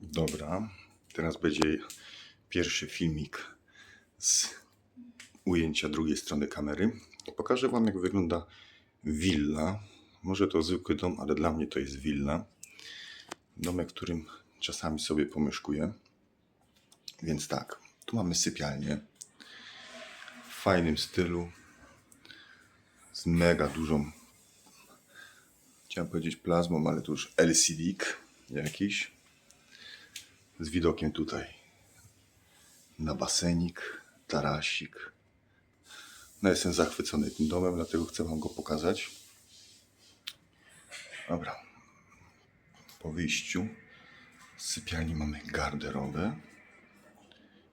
Dobra, teraz będzie pierwszy filmik z ujęcia drugiej strony kamery. Pokażę Wam, jak wygląda willa. Może to zwykły dom, ale dla mnie to jest willa. Domek, którym czasami sobie pomieszkuję. Więc tak, tu mamy sypialnię w fajnym stylu z mega dużą, chciałem powiedzieć plazmą, ale to już LCD jakiś z widokiem tutaj na basenik, tarasik. No jestem zachwycony tym domem, dlatego chcę Wam go pokazać. Dobra. Po wyjściu z sypialni mamy garderobę.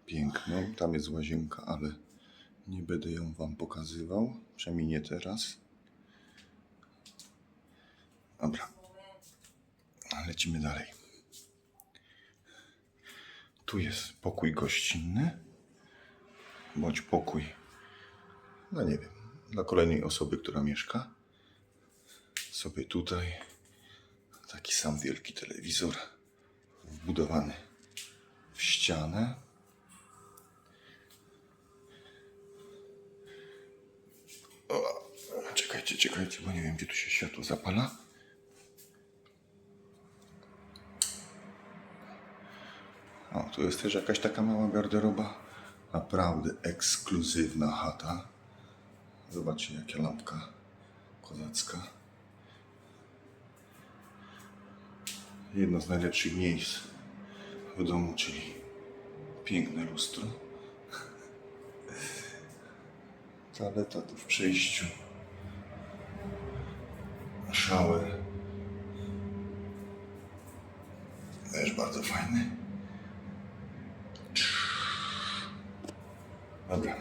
Piękną. Tam jest łazienka, ale nie będę ją Wam pokazywał. Przynajmniej nie teraz. Dobra. Lecimy dalej. Tu jest pokój gościnny, bądź pokój, no nie wiem, dla kolejnej osoby, która mieszka. Sobie tutaj taki sam wielki telewizor wbudowany w ścianę. O, czekajcie, czekajcie, bo nie wiem, gdzie tu się światło zapala. O, tu jest też jakaś taka mała garderoba. Naprawdę ekskluzywna chata. Zobaczcie, jaka lampka kozacka. Jedno z najlepszych miejsc w domu, czyli piękne lustro. Toaleta tu w przejściu. Shower. Też bardzo fajny. Dobra.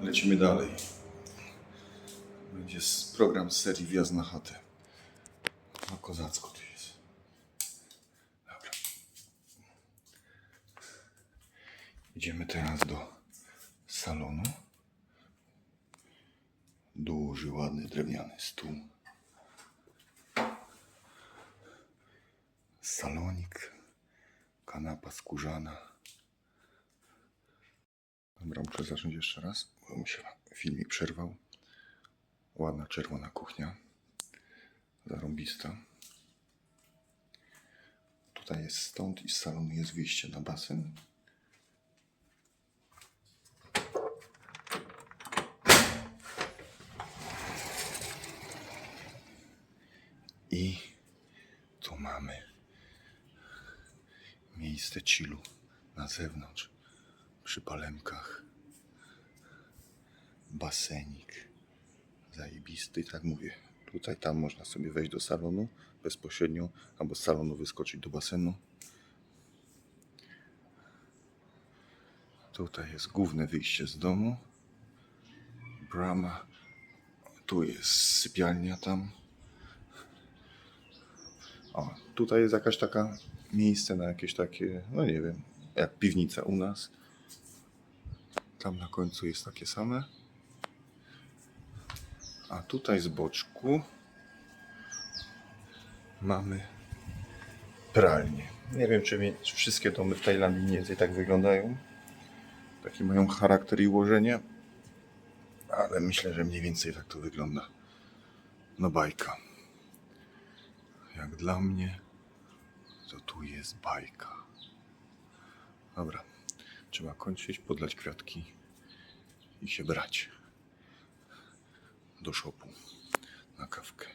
Lecimy dalej. Będzie program z serii Wjazd na chatę. No kozacko tu jest. Dobra. Idziemy teraz do salonu. Duży, ładny, drewniany stół. Salonik. Kanapa skórzana. Dobra, muszę zacząć jeszcze raz, bo mi się filmik przerwał. Ładna czerwona kuchnia. Zarąbista. Tutaj jest stąd i z salonu jest wyjście na basen. I tu mamy miejsce chillu na zewnątrz przy palemkach. Basenik. Zajebisty, tak mówię. Tutaj, tam można sobie wejść do salonu bezpośrednio, albo z salonu wyskoczyć do basenu. Tutaj jest główne wyjście z domu. Brama. Tu jest sypialnia tam. O, tutaj jest jakaś taka miejsce na jakieś takie, no nie wiem, jak piwnica u nas. Tam na końcu jest takie same. A tutaj z boczku mamy pralnię. Nie wiem, czy, czy wszystkie domy w Tajlandii mniej więcej tak wyglądają. Taki mają charakter i ułożenie. Ale myślę, że mniej więcej tak to wygląda. No bajka. Jak dla mnie, to tu jest bajka. Dobra. Trzeba kończyć, podlać kwiatki i się brać do szopu na kawkę.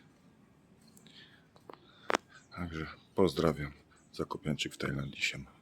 Także pozdrawiam. Zakopianczyk w Tajlandii się.